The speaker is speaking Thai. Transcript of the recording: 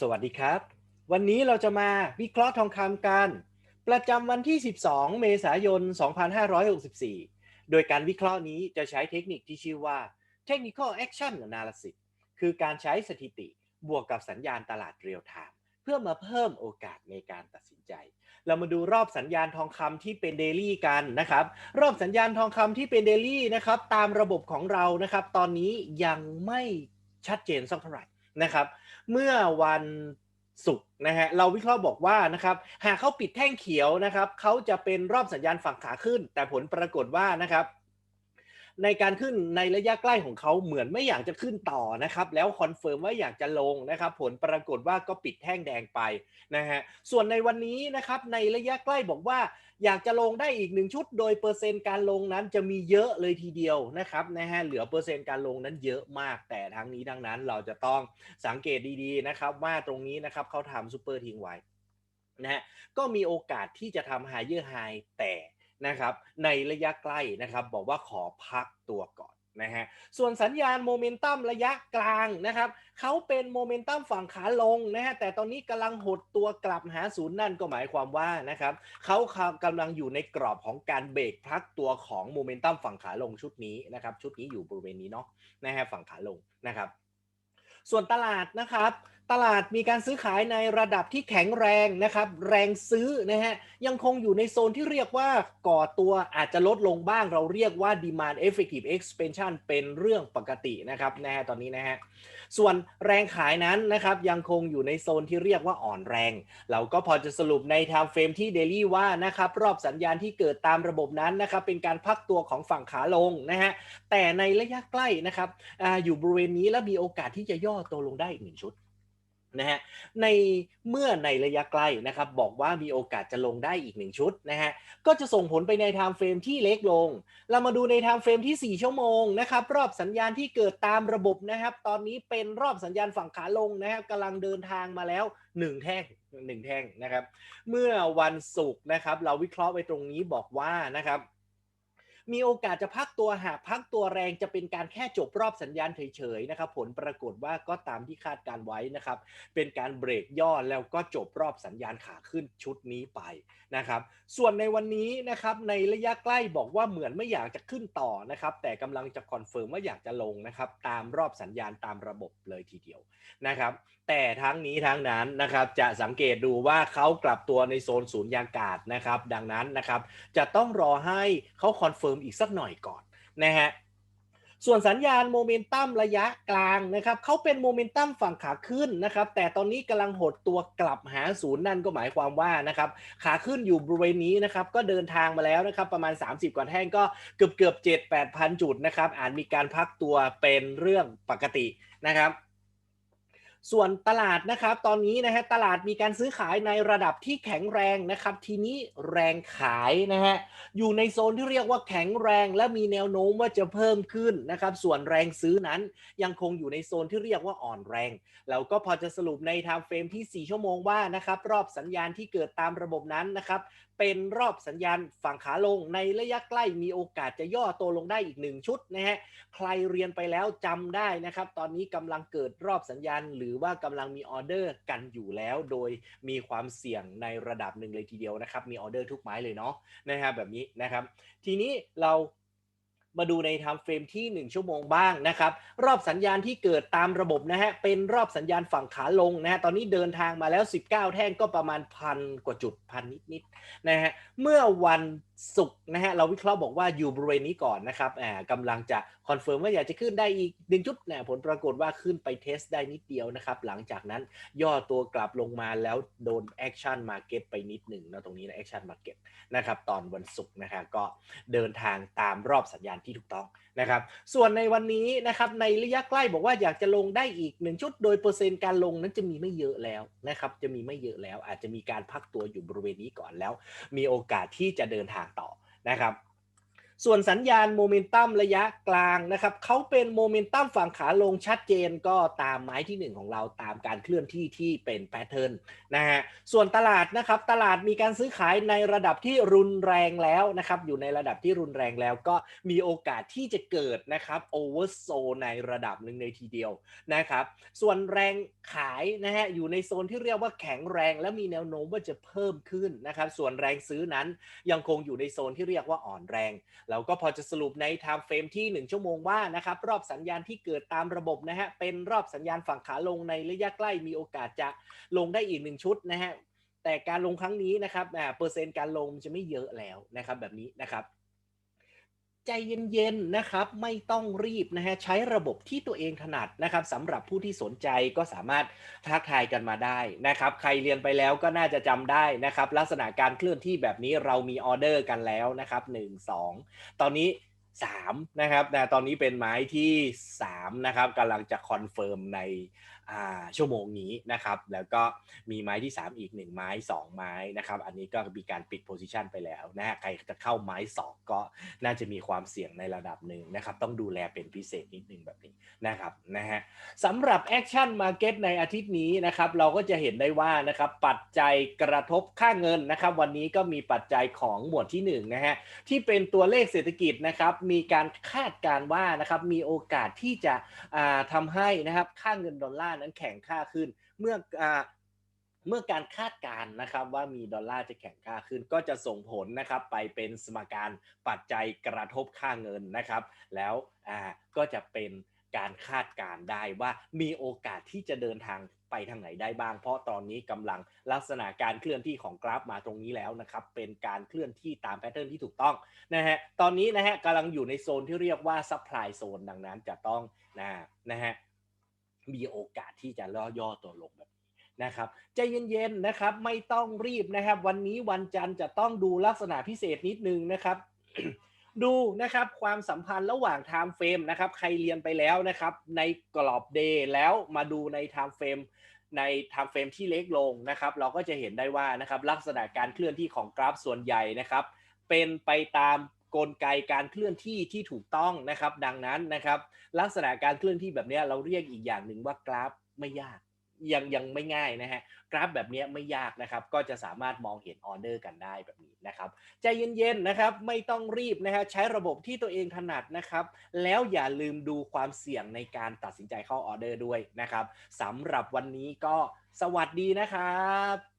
สวัสดีครับ วันนี้เราจะมาวิเคราะห์ทองคำกัน ประจำวันที่ 12 เมษายน 2564 โดยการวิเคราะห์นี้จะใช้เทคนิคที่ชื่อว่า Technical Action Analysis คือการใช้สถิติบวกกับสัญญาณตลาดเรียลไทม์เพื่อมาเพิ่มโอกาสในการตัดสินใจ เรามาดูรอบสัญญาณทองคำที่เป็นเดลี่กันนะครับ รอบสัญญาณทองคำที่เป็นเดลี่นะครับ ตามระบบของเรานะครับ ตอนนี้ยังไม่ชัดเจนสักเท่าไหร่ นะครับ เมื่อวันศุกร์นะฮะเราวิเคราะห์บอกว่านะครับหากเขาปิดแท่งเขียวนะครับเขาจะเป็นรอบสัญญาณฝั่งขาขึ้น แต่ผลปรากฏว่านะครับ ในการขึ้นในระยะใกล้ของเขาเหมือนไม่อยากจะขึ้นต่อนะครับ แล้วคอนเฟิร์มว่าอยากจะลงนะครับ ผลปรากฏว่าก็ปิดแท่งแดงไปนะฮะส่วนในวันนี้นะครับในระยะใกล้บอกว่าอยากจะลงได้อีกหนึ่งชุด โดยเปอร์เซ็นต์การลงนั้นจะมีเยอะเลยทีเดียวนะครับนะฮะเหลือเปอร์เซ็นต์การลงนั้นเยอะมากแต่ทั้งนี้ทั้งนั้นเราจะต้องสังเกตดีๆนะครับว่าตรงนี้นะครับเขาทำซูเปอร์ทิ้งไว้นะฮะก็มีโอกาสที่จะทำไฮเยอร์ไฮแต่ นะครับในระยะใกล้นะครับบอกว่าขอพักตัวก่อนนะฮะส่วนสัญญาณโมเมนตัมระยะกลางนะครับเขาเป็นโมเมนตัมฝั่งขาลงนะฮะแต่ตอนนี้กำลังหดตัวกลับหาศูนย์นั่นก็หมายความว่านะครับเขากำลังอยู่ในกรอบของการเบรกพักตัวของโมเมนตัมฝั่งขาลงชุดนี้นะครับชุดนี้อยู่บริเวณนี้เนาะนะฮะฝั่งขาลงนะครับส่วนตลาดนะครับตลาดมีการซื้อขายในระดับที่แข็งแรงนะครับ แรงซื้อนะฮะยังคงอยู่ในโซนที่เรียกว่าก่อตัวอาจจะลดลงบ้างเราเรียกว่า demand effective expansion เป็นเรื่องปกตินะครับนะฮะตอนนี้นะฮะส่วนแรงขายนั้นนะครับยังคงอยู่ในโซนที่เรียกว่าอ่อนแรง เราก็พอจะสรุปใน time frame ที่ daily ว่านะครับรอบสัญญาณที่เกิดตามระบบนั้นนะครับเป็นการพักตัวของฝั่งขาลงนะฮะแต่ในระยะใกล้นะครับออยู่บริเวณนี้และมีโอกาสที่จะย่อตัวลงได้อีกหนึ่งชุด นะฮะในเมื่อในระยะใกล้นะครับบอกว่ามีโอกาสจะลงได้อีกหนึ่งชุดนะฮะก็จะส่งผลไปในไทม์เฟรมที่เล็กลง เรามาดูในไทม์เฟรมที่ 4 ชั่วโมงนะครับรอบสัญญาณที่เกิดตามระบบนะครับตอนนี้เป็นรอบสัญญาณฝั่งขาลงนะครับกำลังเดินทางมาแล้ว 1 แท่งหนึ่งแท่งนะครับ เมื่อวันศุกร์นะครับเราวิเคราะห์ไปตรงนี้บอกว่านะครับ มีโอกาสจะพักตัวหากพักตัวแรงจะเป็นการแค่จบรอบสัญญาณเฉยๆนะครับผลปรากฏว่าก็ตามที่คาดการไว้นะครับ เป็นการเบรกย่อแล้วก็จบรอบสัญญาณขาขึ้นชุดนี้ไปนะครับ ส่วนในวันนี้นะครับในระยะใกล้บอกว่าเหมือนไม่อยากจะขึ้นต่อนะครับ แต่กำลังจะคอนเฟิร์มว่าอยากจะลงนะครับ ตามรอบสัญญาณตามระบบเลยทีเดียวนะครับ แต่ทั้งนี้ทั้งนั้นนะครับจะสังเกตดูว่าเขากลับตัวในโซนศูนย์ยากาศนะครับ ดังนั้นนะครับจะต้องรอให้เขาคอนเฟิร์มอีกสักหน่อยก่อนนะฮะส่วนสัญญาณโมเมนตัมระยะกลางนะครับเขาเป็นโมเมนตัมฝั่งขาขึ้นนะครับ แต่ตอนนี้กำลังหดตัวกลับหาศูนย์นั่นก็หมายความว่านะครับ ขาขึ้นอยู่บริเวณนี้นะครับ ก็เดินทางมาแล้วนะครับ ประมาณ 30 กว่าแท่งก็เกือบเกือบเจ็ดแปดพันจุดนะครับ อาจมีการพักตัวเป็นเรื่องปกตินะครับ ส่วนตลาดนะครับตอนนี้นะฮะตลาดมีการซื้อขายในระดับที่แข็งแรงนะครับทีนี้แรงขายนะฮะอยู่ในโซนที่เรียกว่าแข็งแรงและมีแนวโน้มว่าจะเพิ่มขึ้นนะครับส่วนแรงซื้อนั้นยังคงอยู่ในโซนที่เรียกว่าอ่อนแรงเราก็พอจะสรุปในไทม์เฟรมที่ 4 ชั่วโมงว่านะครับรอบสัญญาณที่เกิดตามระบบนั้นนะครับเป็นรอบสัญญาณฝั่งขาลงในระยะใกล้มีโอกาสจะย่อตัวลงได้อีกหนึ่งชุดนะฮะใครเรียนไปแล้วจำได้นะครับตอนนี้กำลังเกิดรอบสัญญาณหรือือว่ากำลังมีออเดอร์กันอยู่แล้ว โดยมีความเสี่ยงในระดับหนึ่งเลยทีเดียวนะครับ มีออเดอร์ทุกไม้เลยเนาะนะฮะแบบนี้นะครับ ทีนี้เรามาดูในไทม์เฟรมที่ 1 ชั่วโมงบ้างนะครับ รอบสัญญาณที่เกิดตามระบบนะฮะ เป็นรอบสัญญาณฝั่งขาลงนะฮะ ตอนนี้เดินทางมาแล้ว 19 แท่งก็ประมาณพันกว่าจุดพันนิดๆนะฮะ เมื่อวันศุกร์นะฮะเราวิเคราะห์บอกว่าอยู่บริเวณนี้ก่อนนะครับอ่ากำลังจะคอนเฟิร์มว่าอยากจะขึ้นได้อีกหนึ่งจุดนะผลปรากฏว่าขึ้นไปเทสได้นิดเดียวนะครับ หลังจากนั้นย่อตัวกลับลงมาแล้วโดนแอคชั่นมาเก็ตไปนิดหนึ่งนะตรงนี้นะแอคชั่นมาเก็ตนะครับตอนวันศุกร์นะครับก็เดินทางตามรอบสัญญาณที่ถูกต้องนะครับ ส่วนในวันนี้นะครับในระยะใกล้บอกว่าอยากจะลงได้อีกหนึ่งชุด โดยเปอร์เซ็นต์การลงนั้นจะมีไม่เยอะแล้วนะครับ จะมีไม่เยอะแล้ว อาจจะมีการพักตัวอยู่บริเวณนี้ก่อนแล้ว มีโอกาสที่จะเดินทางต่อนะครับ ส่วนสัญญาณโมเมนตัมระยะกลางนะครับเขาเป็นโมเมนตัมฝั่งขาลงชัดเจนก็ตามไม้ที่ 1 ของเราตามการเคลื่อนที่ที่เป็นแพทเทิร์นนะฮะส่วนตลาดนะครับตลาดมีการซื้อขายในระดับที่รุนแรงแล้วนะครับอยู่ในระดับที่รุนแรงแล้วก็มีโอกาสที่จะเกิดนะครับโอเวอร์โซในระดับหนึ่งในทีเดียวนะครับส่วนแรงขายนะฮะอยู่ในโซนที่เรียกว่าแข็งแรงและมีแนวโน้มว่าจะเพิ่มขึ้นนะครับส่วนแรงซื้อนั้นยังคงอยู่ในโซนที่เรียกว่าอ่อนแรงเราก็พอจะสรุปในไทม์เฟรมที่ 1 ชั่วโมงว่านะครับรอบสัญญาณที่เกิดตามระบบนะฮะเป็นรอบสัญญาณฝั่งขาลงในระยะใกล้มีโอกาสจะลงได้อีกหนึ่งชุดนะฮะแต่การลงครั้งนี้นะครับเปอร์เซ็นต์การลงจะไม่เยอะแล้วนะครับแบบนี้นะครับ ใจเย็นๆนะครับไม่ต้องรีบนะฮะใช้ระบบที่ตัวเองถนัดนะครับสำหรับผู้ที่สนใจก็สามารถทักทายกันมาได้นะครับ ใครเรียนไปแล้วก็น่าจะจำได้นะครับ ลักษณะการเคลื่อนที่แบบนี้เรามีออเดอร์กันแล้วนะครับ 1 2 ตอนนี้3นะครับนะตอนนี้เป็นไม้ที่ 3นะครับกำลังจะคอนเฟิร์มในชั่วโมงนี้นะครับแล้วก็มีไม้ที่ 3 อีก 1 ไม้ 2 ไม้นะครับอันนี้ก็มีการปิดโพซิชันไปแล้วนะฮะใครจะเข้าไม้ 2 ก็น่าจะมีความเสี่ยงในระดับหนึ่งนะครับต้องดูแลเป็นพิเศษนิดนึงแบบนี้นะครับนะฮะสำหรับแอคชั่นมาเก็ตในอาทิตย์นี้นะครับเราก็จะเห็นได้ว่านะครับปัจจัยกระทบค่าเงินนะครับวันนี้ก็มีปัจจัยของหมวดที่1นะฮะที่เป็นตัวเลขเศรษฐกิจนะครับมีการคาดการว่านะครับมีโอกาสที่จะทำให้นะครับค่าเงินดอลลาร์นั้นแข็งค่าขึ้น เมื่อเมื่อการคาดการณ์นะครับว่ามีดอลลาร์จะแข็งค่าขึ้น ก็จะส่งผลนะครับไปเป็นสมการปัจจัยกระทบค่าเงินนะครับ แล้วก็จะเป็น การคาดการได้ว่ามีโอกาสที่จะเดินทางไปทางไหนได้บ้าง เพราะตอนนี้กำลังลักษณะการเคลื่อนที่ของกราฟมาตรงนี้แล้วนะครับ เป็นการเคลื่อนที่ตามแพทเทิร์นที่ถูกต้องนะฮะตอนนี้นะฮะกำลังอยู่ในโซนที่เรียกว่าซัพพลายโซนดังนั้นจะต้องนะนะฮะมีโอกาสที่จะล่อย่อตัวลงแบบนี้นะครับใจเย็นๆนะครับไม่ต้องรีบนะครับ วันนี้วันจันทร์จะต้องดูลักษณะพิเศษนิดนึงนะครับ ดูนะครับความสัมพันธ์ระหว่าง time frame นะครับใครเรียนไปแล้วนะครับในกรอบ day แล้วมาดูใน time frame ใน time frame ที่เล็กลงนะครับเราก็จะเห็นได้ว่านะครับลักษณะการเคลื่อนที่ของกราฟส่วนใหญ่นะครับเป็นไปตามกลไกการเคลื่อนที่ที่ถูกต้องนะครับ ดังนั้นนะครับลักษณะการเคลื่อนที่แบบนี้เราเรียกอีกอย่างหนึ่งว่ากราฟไม่ยาก ยังยังไม่ง่ายนะฮะกราฟแบบนี้ไม่ยากนะครับ ก็จะสามารถมองเห็นออเดอร์กันได้แบบนี้นะครับใจเย็นๆนะครับไม่ต้องรีบนะฮะใช้ระบบที่ตัวเองถนัดนะครับ แล้วอย่าลืมดูความเสี่ยงในการตัดสินใจเข้าออเดอร์ด้วยนะครับสำหรับวันนี้ก็สวัสดีนะครับ